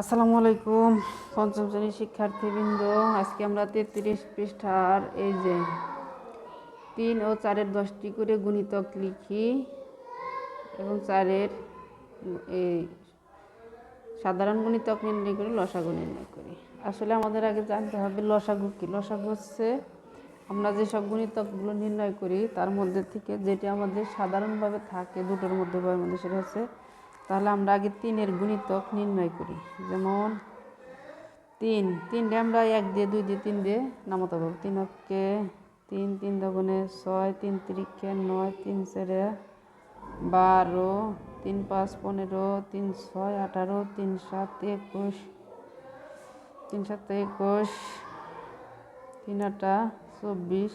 আসসালামু আলাইকুম, পঞ্চম শ্রেণির শিক্ষার্থীবৃন্দ। আজকে আমরা তেত্রিশ পৃষ্ঠার এই যে তিন ও চারের দশটি করে গুণিতক লিখি এবং চারের এই সাধারণ গুণিতক নির্ণয় করে লসাগু নির্ণয় করি। আসলে আমাদের আগে জানতে হবে লসাগু কি? লসাগু হচ্ছে আমরা যেসব গুণিতকগুলো নির্ণয় করি, তার মধ্যে থেকে যেটি আমাদের সাধারণভাবে থাকে, দুটোর মধ্যে মধ্যে, সেটা হচ্ছে তাহলে আমরা আগে তিনের গুণিতক নির্ণয় করি। যেমন তিন তিনটে আমরা এক দিয়ে, দুই দিয়ে, তিন দিয়ে নামাতে পারব। তিন অক্ষে তিন তিন দগুণে ছয়, তিন তিরিক্ষে নয়, তিন চারে বারো, তিন পাঁচ পনেরো, তিন ছয় আঠারো, তিন সাত একুশ, তিন সাত একুশ, তিন আটা চব্বিশ,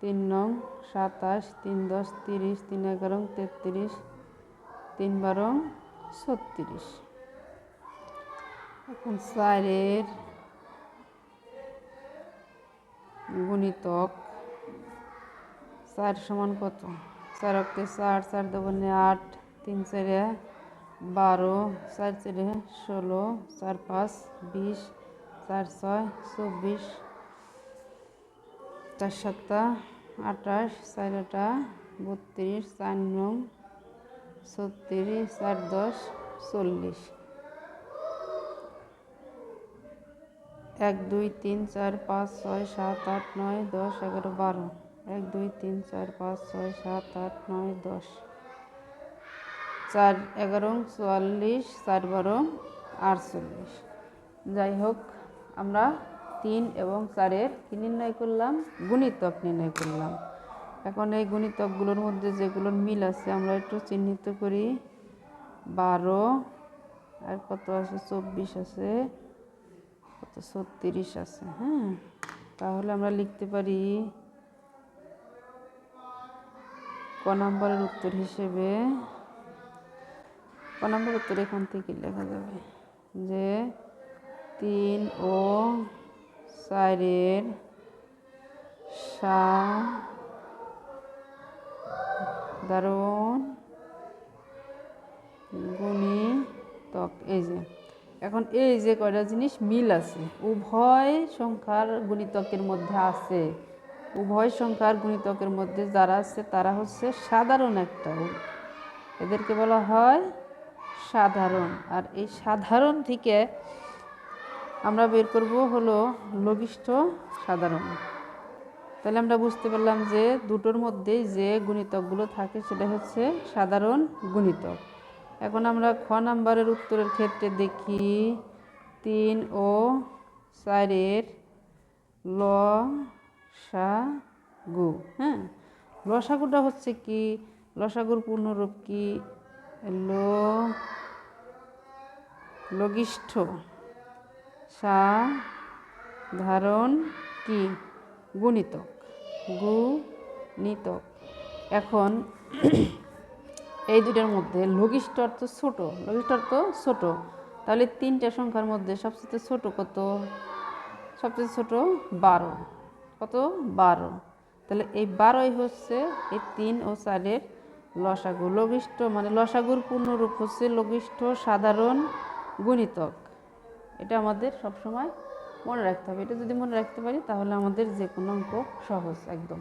তিন নং সাতাশ, তিন দশ, তিরিশ, তিন এগারো, তেত্রিশ তিন বারো ছত্রিশ। এখন চারের গুণিতক চার সমান কত? চার অক্টে চার চার দোকানে আট, তিন চারে বারো, চার চারে ষোলো, চার পাঁচ, বিশ, চার ছয়, চব্বিশ, চার সাতটা, আঠাশ চারটা বত্রিশ, চার নং ছত্রিশ চার দশ, চল্লিশ। এক, দুই, তিন, চার, পাঁচ, ছয়, সাত, আট, নয়, দশ, এগারো, বারো। এক, দুই, তিন, চার, পাঁচ, ছয়, সাত, আট, নয়, দশ। চার, এগারো, চুয়াল্লিশ, চার, বারো, আটচল্লিশ। যাই হোক, আমরা তিন এবং চারের কী নির্ণয় করলাম? গুণিতক নির্ণয় করলাম। এখন এই গুণিতকগুলোর মধ্যে যেগুলো মিল আছে, আমরা একটু চিহ্নিত করি। বারো, আর কত আছে? চব্বিশ আছে। কত? ছত্রিশ আছে হ্যাঁ? তাহলে আমরা লিখতে পারি ক নম্বরের উত্তর হিসেবে, ক নম্বর উত্তর এখান থেকে লেখা যাবে যে তিন ও চারের সা দারুণ। গুণিতক এই যে। এখন এই যে কয়টা জিনিস মিল আছে। উভয় সংখ্যার গুণিতকের মধ্যে আছে। উভয় সংখ্যার গুণিতকের মধ্যে যারা আছে, তারা হচ্ছে সাধারণ একটা এদেরকে বলা হয় সাধারণ। আর এই সাধারণ থেকে আমরা বের করব হলো লঘিষ্ঠ সাধারণ। তাহলে আমরা বুঝতে পারলাম যে দুটোর মধ্যেই যে গুণিতকগুলো থাকে সেটা হচ্ছে সাধারণ গুণিতক। এখন আমরা খ নাম্বারের উত্তরের ক্ষেত্রে দেখি, তিন ও চারের ল, সা, গু হ্যাঁ? লসাগুটা হচ্ছে কি? লসাগুর পূর্ণরূপ কি? লো, লঘিষ্ঠ সাধারণ কি? গুণিতক। গুণিতক। এখন এই দুটার মধ্যে লঘিষ্ঠ অর্থ ছোট, লঘিষ্ঠ অর্থ ছোট। তাহলে তিনটা সংখ্যার মধ্যে সবচেয়ে ছোট কত? সবচেয়ে ছোট বারো। কত? বারো। তাহলে এই বারোই হচ্ছে এই তিন ও চারের লসাগু। লঘিষ্ঠ মানে লসাগুর পূর্ণরূপ হচ্ছে লঘিষ্ঠ সাধারণ গুণিতক। এটা আমাদের সবসময় মনে রাখতে হবে। এটা যদি মনে রাখতে পারি, তাহলে আমাদের যে কোনো অঙ্ক সহজ একদম।